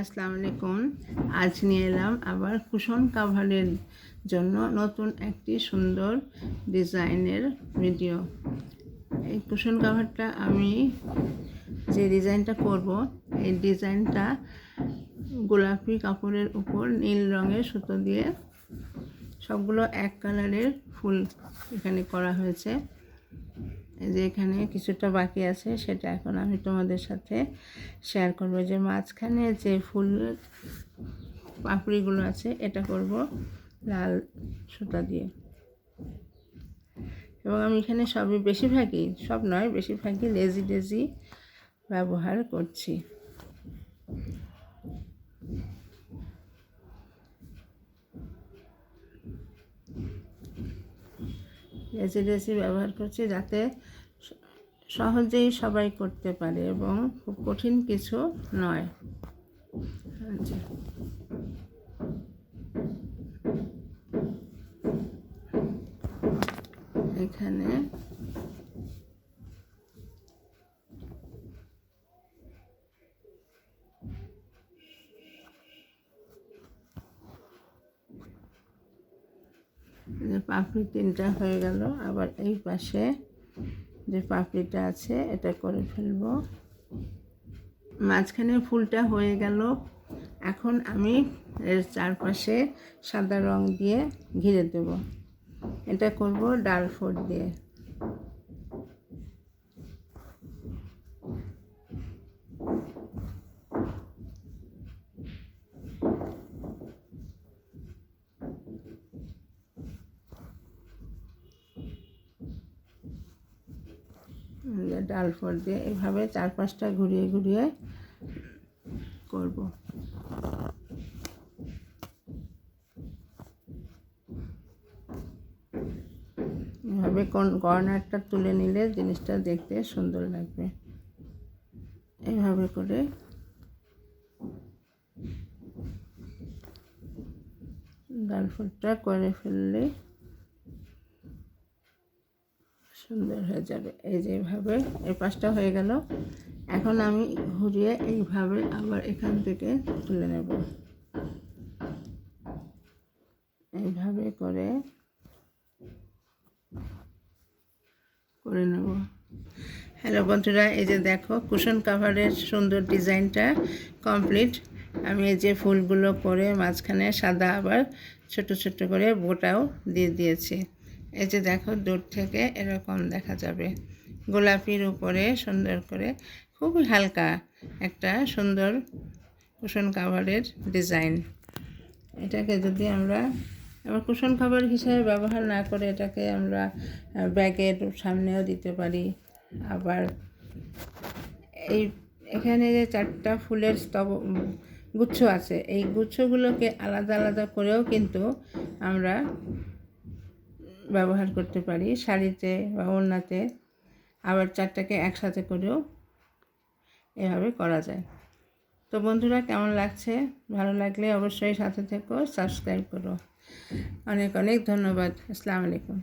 আসসালামু আলাইকুম। আজ নিয়ে এলাম আবার কুশন কাভারের জন্য নতুন একটি সুন্দর ডিজাইনের ভিডিও। এই কুশন কাভারটা আমি যে ডিজাইনটা করব, এই ডিজাইনটা গোলাপি কাপড়ের উপর নীল রঙের সুতো দিয়ে সবগুলো এক কালারের ফুল এখানে করা হয়েছে। এই যে এখানে কিছুটা বাকি আছে, সেটা এখন আমি তোমাদের সাথে শেয়ার করব। যে মাঝখানে যে ফুল পাপড়িগুলো আছে, এটা করব লাল সুতা দিয়ে। এবং আমি এখানে সবই বেশিরভাগই, সব নয়, বেশিরভাগই লেজি ডেজি ব্যবহার করছি। ডেজি ব্যবহার করছি যাতে সহজেই সবাই করতে পারে এবং খুব কঠিন কিছু নয়। আচ্ছা। এখানে যে পাপড়ি তিনটা হয়ে গেল। আবার এই পাশে যে পাপড়িটা আছে, এটা করে ফেলব। মাঝখানে ফুলটা হয়ে গেল। এখন আমি এর চারপাশে সাদা রং দিয়ে ঘিরে দেব। এটা করব ডাল ফোট দিয়ে। ডাল ফোট দিয়ে এভাবে চার পাঁচটা ঘুরিয়ে ঘুরিয়ে করব। এভাবে কোন কর্নারটা তুলে নিলে জিনিসটা দেখতে সুন্দর লাগবে। এভাবে করে ডাল ফুটটা করে ফেললে সুন্দর হয়ে যাবে। এই যে এইভাবে এই পাশটা হয়ে গেল। এখন আমি ঘুরিয়ে এইভাবে আবার এখান থেকে তুলে নেব। এইভাবে করে করে নেব। হ্যালো বন্ধুরা, এই যে দেখো, কুশন কাভারের সুন্দর ডিজাইনটা কমপ্লিট। আমি এই যে ফুলগুলো করে মাঝখানে সাদা আবার ছোট ছোট করে বোটাও দিয়ে দিয়েছি। এই যে দেখো দূর থেকে এরকম দেখা যাবে। গোলাপির উপরে সুন্দর করে খুবই হালকা একটা সুন্দর কুশন কাভারের ডিজাইন। এটাকে যদি আমরা আবার কুশন খাবার হিসেবে ব্যবহার না করে এটাকে আমরা ব্যাগের সামনেও দিতে পারি। আবার এই এখানে যে চারটা ফুলের স্তব গুচ্ছ আছে, এই গুচ্ছগুলোকে আলাদা আলাদা করেও কিন্তু আমরা ব্যবহার করতে পারি, শাড়িতে বা ওড়নাতে। আবার চারটাকে একসাথে করেও এভাবে করা যায়। তো বন্ধুরা, কেমন লাগছে? ভালো লাগলে অবশ্যই সাথে থেকো, সাবস্ক্রাইব করো। অনেক অনেক ধন্যবাদ। আসসালামু আলাইকুম।